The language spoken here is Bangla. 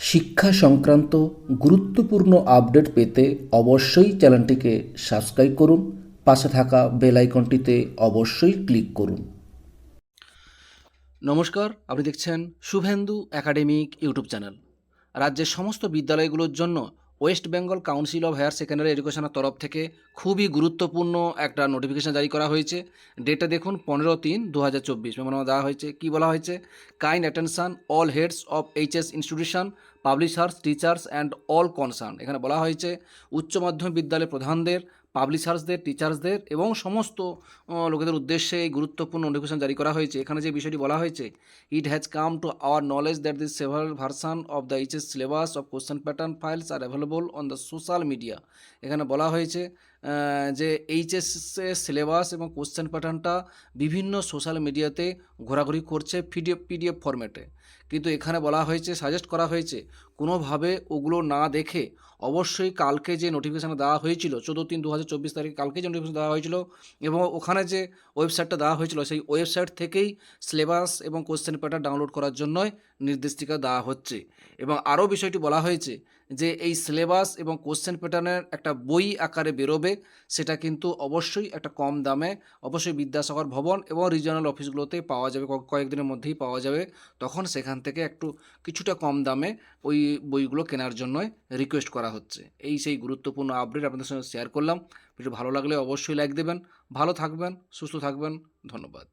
শিক্ষা সংক্রান্ত গুরুত্বপূর্ণ আপডেট পেতে অবশ্যই চ্যানেলটিকে সাবস্ক্রাইব করুন, পাশে থাকা বেল আইকনটিতে অবশ্যই ক্লিক করুন। নমস্কার, আপনি দেখছেন শুভেন্দু একাডেমিক ইউটিউব চ্যানেল। রাজ্যের সমস্ত বিদ্যালয়গুলোর জন্য West Bengal council of higher secondary এডুকেশনের তরফ থেকে খুবই গুরুত্বপূর্ণ একটা নোটিফিকেশন জারি করা হয়েছে। ডেটটা দেখুন, পনেরো তিন দু হাজার চব্বিশ। মেমোরামা দেওয়া হয়েছে। কী বলা হয়েছে? Kind attention all heads of HS institution publishers, teachers and all concern. এখানে বলা হয়েছে, উচ্চ মাধ্যমিক বিদ্যালয়ের প্রধানদের, পাবলিশার্সদের, টিচার্সদের এবং সমস্ত লোকেদের উদ্দেশ্যে এই গুরুত্বপূর্ণ নোটিফিকেশন জারি করা হয়েছে। এখানে যে বিষয়টি বলা হয়েছে it has come to our knowledge that this several version of the HS syllabus of question pattern files are available on the social media এখানে বলা হয়েছে যে এইচএস সিলেবাস এবং কোশ্চেন প্যাটার্নটা বিভিন্ন সোশ্যাল মিডিয়াতে ঘোরাঘুরি করছে পিডিএফ পিডিএফ ফরম্যাটে কিন্তু এখানে বলা হয়েছে সাজেস্ট করা হয়েছে কোনোভাবে ওগুলো না দেখে অবশ্যই কালকে যে নোটিফিকেশান দেওয়া হয়েছিল, চোদ্দ তিন দু হাজার চব্বিশ তারিখে কালকে যে নোটিফিকেশন দেওয়া হয়েছিল এবং ওখানে যে ওয়েবসাইটটা দেওয়া হয়েছিল, সেই ওয়েবসাইট থেকেই সিলেবাস এবং কোশ্চেন প্যাটার্ন ডাউনলোড করার জন্যই নির্দেশিকা দেওয়া হচ্ছে। এবং আরও বিষয়টি বলা হয়েছে যে, এই সিলেবাস এবং কোশ্চেন প্যাটার্নের একটা বই আকারে বেরোবে, সেটা কিন্তু অবশ্যই একটা কম দামে অবশ্যই বিদ্যাসাগর ভবন এবং রিজিওনাল অফিসগুলোতে পাওয়া যাবে কয়েকদিনের মধ্যেই পাওয়া যাবে। তখন সেখান থেকে একটু কিছুটা কম দামে ওই বইগুলো কেনার জন্য রিকোয়েস্ট করা হচ্ছে। এই সেই গুরুত্বপূর্ণ আপডেট আপনাদের সঙ্গে শেয়ার করলাম। ভিডিও ভালো লাগলে অবশ্যই লাইক দেবেন। ভালো থাকবেন, সুস্থ থাকবেন। ধন্যবাদ।